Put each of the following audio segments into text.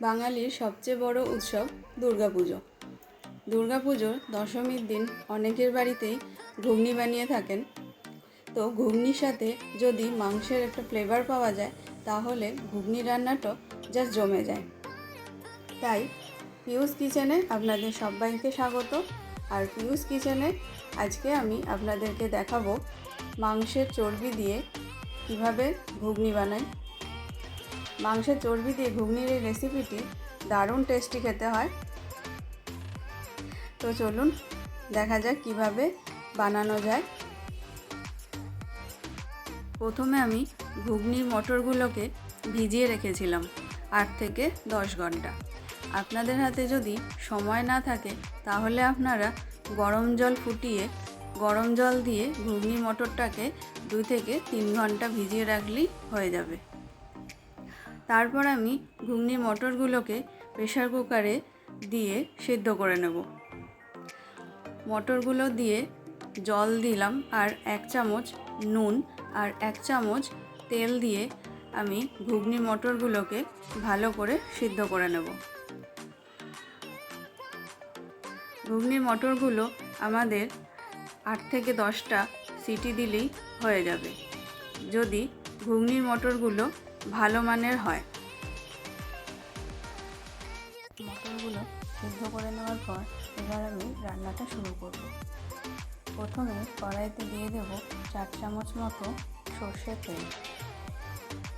বাঙালির সবচেয়ে বড় উৎসব দুর্গাপুজো। দুর্গাপুজোর দশমীর দিন অনেকের বাড়িতেই ঘুগনি বানিয়ে থাকেন। তো ঘুগনির সাথে যদি মাংসের একটা ফ্লেভার পাওয়া যায়, তাহলে ঘুগনি রান্নাটা জাস্ট জমে যায়। তাই পিউস কিচেনে আপনাদের সবাইকে স্বাগত। আর পিউস কিচেনে আজকে আমি আপনাদেরকে দেখাবো মাংসের চর্বি দিয়ে কীভাবে ঘুগনি বানাই মাংসের চর্বি দিয়ে ঘুগনির এই রেসিপিটি দারুণ টেস্টি খেতে হয়। তো চলুন দেখা যাক কীভাবে বানানো যায়। প্রথমে আমি ঘুগনির মটরগুলোকে ভিজিয়ে রেখেছিলাম আট থেকে দশ ঘণ্টা। আপনাদের হাতে যদি সময় না থাকে, তাহলে আপনারা গরম জল ফুটিয়ে, গরম জল দিয়ে ঘুগনি মটরটাকে দুই থেকে তিন ঘণ্টা ভিজিয়ে রাখলেই হয়ে যাবে। তারপর আমি ঘুগনি মটরগুলোকে প্রেশার কুকারে দিয়ে সেদ্ধ করে নেব। মটরগুলো দিয়ে জল দিলাম আর এক চামচ নুন আর এক চামচ তেল দিয়ে আমি ঘুগনি মটরগুলোকে ভালো করে সিদ্ধ করে নেব। ঘুগনি মটরগুলো আমাদের আট থেকে দশটা সিটি দিলেই হয়ে যাবে। যদি ঘুগনির মটরগুলো ভালো মানের হয়। মটরগুলো সিদ্ধ করে নেওয়ার পর এবার আমি রান্নাটা শুরু করব। প্রথমে কড়াইতে দিয়ে দেব চার চামচ মতো সর্ষের তেল।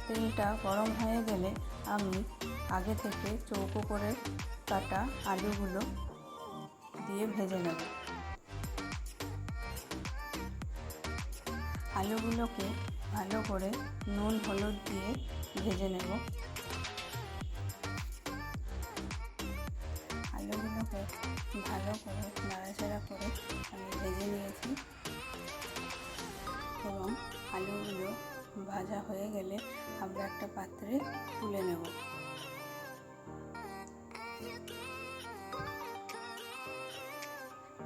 তেলটা গরম হয়ে গেলে আমি আগে থেকে চৌকো করে কাটা আলুগুলো দিয়ে ভেজে নেব। আলুগুলোকে ভালো করে নুন, হলুদ দিয়ে ভেজে নেব। আলুগুলোকে ভালো করে নাড়াচাড়া করে আমি ভেজে নিয়েছি। এবং আলুগুলো ভাজা হয়ে গেলে আমরা একটা পাত্রে তুলে নেব।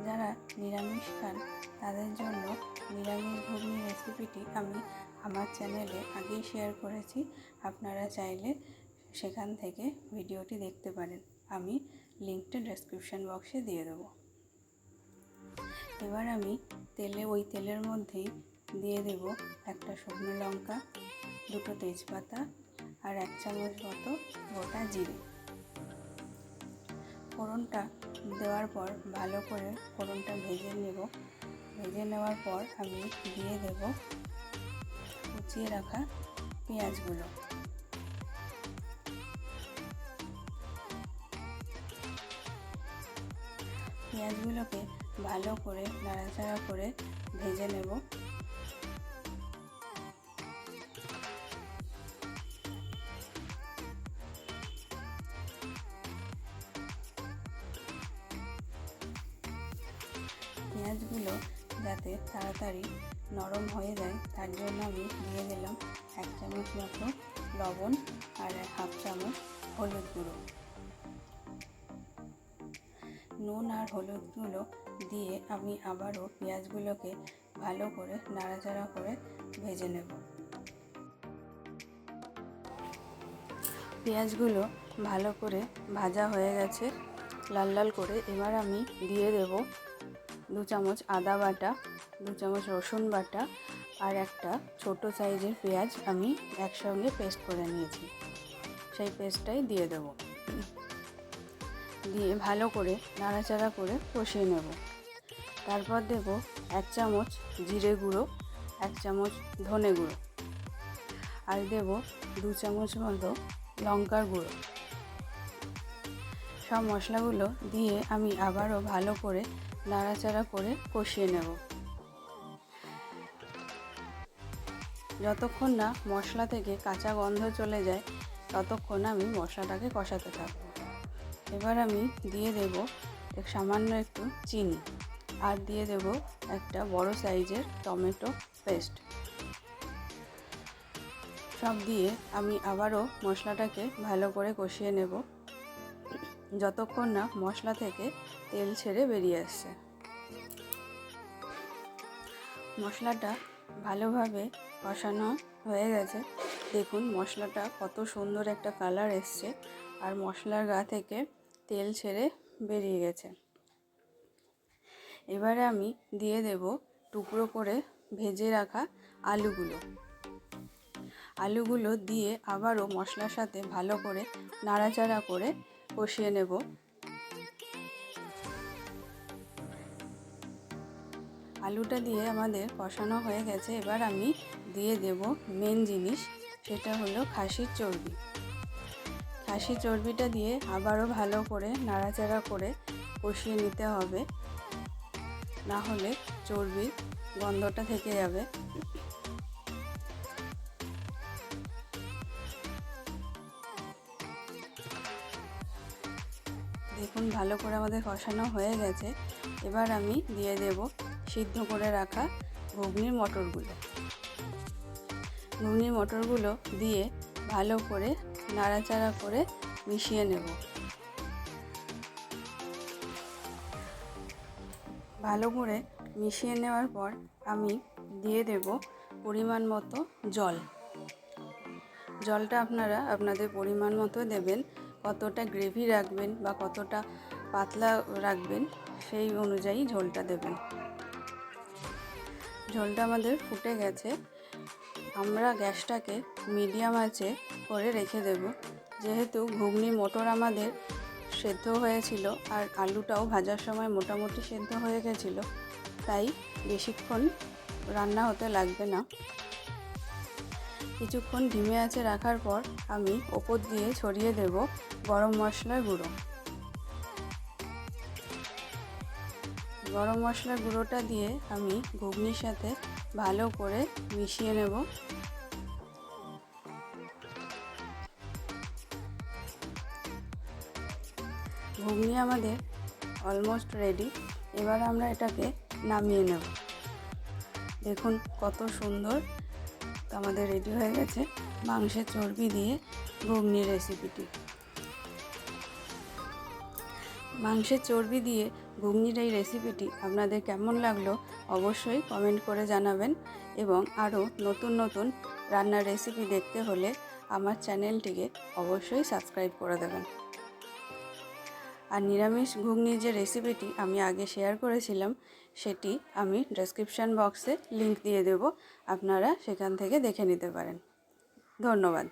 যারা নিরামিষ খান, তাদের জন্য নিরামিষ ঘুগনি রেসিপিটি আমি আমার চ্যানেলে আগেই শেয়ার করেছি, আপনারা চাইলে সেখান থেকে ভিডিওটি দেখতে পারেন। আমি লিঙ্কটা ডেসক্রিপশান বক্সে দিয়ে দেবো। এবার আমি তেলে, ওই তেলের মধ্যেই দিয়ে দেব একটা শুকনো লঙ্কা, দুটো তেজপাতা আর এক চামচ মতো গোটা জিরে। ফোড়নটা দেওয়ার পর ভালো করে ফোড়নটা ভেজে নেব। ভেজে নেওয়ার পর আমি দিয়ে দেব কুচিয়ে রাখা পেঁয়াজগুলো। পেঁয়াজগুলোকে ভালো করে নাড়াচাড়া করে ভেজে নেব। যাতে তাড়াতাড়ি নরম হয়ে যায়, তার জন্য আমি দিয়ে দিলাম এক চামচ মতো লবণ আর হাফ চামচ হলুদ গুঁড়ো। নুন আর হলুদগুলো দিয়ে আমি আবারও পেঁয়াজগুলোকে ভালো করে নাড়াচাড়া করে ভেজে নেব। পেঁয়াজগুলো ভালো করে ভাজা হয়ে গেছে, লাল লাল করে। এবার আমি দিয়ে দেব দু চামচ আদা বাটা, দু চামচ রসুন বাটা আর একটা ছোট সাইজের পেঁয়াজ আমি একসঙ্গে পেস্ট করে নিয়েছি। সেই পেস্টটাই দিয়ে দেবো। দিয়ে ভালো করে নাড়াচাড়া করে কষিয়ে নেব। তারপর দেব এক চামচ জিরে গুঁড়ো, এক চামচ ধনে গুঁড়ো আর দেব দু চামচ মতো লঙ্কার গুঁড়ো। সব মশলাগুলো দিয়ে আমি আবারও ভালো করে নাড়াচাড়া করে কষিয়ে নেব। যতক্ষণ না মশলা থেকে কাঁচা গন্ধ চলে যায়, ততক্ষণ আমি মশলাটাকে কষাতে থাকব। এবার আমি দিয়ে দেব এক সামান্য একটু চিনি আর দিয়ে দেব একটা বড় সাইজের টমেটো পেস্ট। সব দিয়ে আমি আবারও মশলাটাকে ভালো করে কষিয়ে নেব। যতক্ষণ না মশলা থেকে তেল ছেড়ে বেরিয়ে আসছে। মশলাটা ভালোভাবে কষানো হয়ে গেছে। দেখুন, মশলাটা কত সুন্দর একটা কালার এসছে আর মশলার গা থেকে তেল ছেড়ে বেরিয়ে গেছে। এবারে আমি দিয়ে দেব টুকরো করে ভেজে রাখা আলুগুলো। আলুগুলো দিয়ে আবারও মশলার সাথে ভালো করে নাড়াচাড়া করে কষিয়ে নেব। আলুটা দিয়ে আমাদের কষানো হয়ে গেছে। এবার আমি দিয়ে দেব মেন জিনিস, সেটা হলো খাসির চর্বি। খাসির চর্বিটা দিয়ে আবারও ভালো করে নাড়াচাড়া করে কষিয়ে নিতে হবে। না হলে চর্বির গন্ধটা থেকে যাবে। দেখুন ভালো করে আমাদের কষানো হয়ে গেছে। এবার আমি দিয়ে দেব সিদ্ধ করে রাখা ঘুগনির মটরগুলো। ঘুগনির মটরগুলো দিয়ে ভালো করে নাড়াচাড়া করে মিশিয়ে নেব। ভালো করে মিশিয়ে নেওয়ার পর আমি দিয়ে দেব পরিমাণ মতো জল। জলটা আপনারা আপনাদের পরিমাণ মতো দেবেন। কতটা গ্রেভি রাখবেন বা কতটা পাতলা রাখবেন সেই অনুযায়ী ঝোলটা দেবেন। ঝোলটা আমাদের ফুটে গেছে। আমরা গ্যাসটাকে মিডিয়াম আঁচে করে রেখে দেব। যেহেতু ঘুগনি, মোটর আমাদের সেদ্ধ হয়েছিল আর আলুটাও ভাজার সময় মোটামুটি সেদ্ধ হয়ে গেছিল, তাই বেশিক্ষণ রান্না হতে লাগবে না। কিছুক্ষণ ডিমে আছে রাখার পর আমি ওপর দিয়ে ছড়িয়ে দেব গরম মশলার গুঁড়ো। গরম মশলার গুঁড়োটা দিয়ে আমি ঘুগনির সাথে ভালো করে মিশিয়ে নেব। ঘুগনি আমাদের অলমোস্ট রেডি এবার আমরা এটাকে নামিয়ে নেব। দেখুন কত সুন্দর আমাদের রেডি হয়ে গেছে মাংসের চর্বি দিয়ে ঘুগনির রেসিপিটি মাংসের চর্বি দিয়ে ঘুগনির এই রেসিপিটি আপনাদের কেমন লাগল অবশ্যই কমেন্ট করে জানাবেন এবং আরও নতুন নতুন রান্নার রেসিপি দেখতে হলে আমার চ্যানেলটিকে অবশ্যই সাবস্ক্রাইব করে দেবেন। আর নিরামিষ ঘুগনির যে রেসিপিটি আমি আগে শেয়ার করেছিলাম, সেটি আমি ডেসক্রিপশান বক্সে লিংক দিয়ে দেব। আপনারা সেখান থেকে দেখে নিতে পারেন। ধন্যবাদ।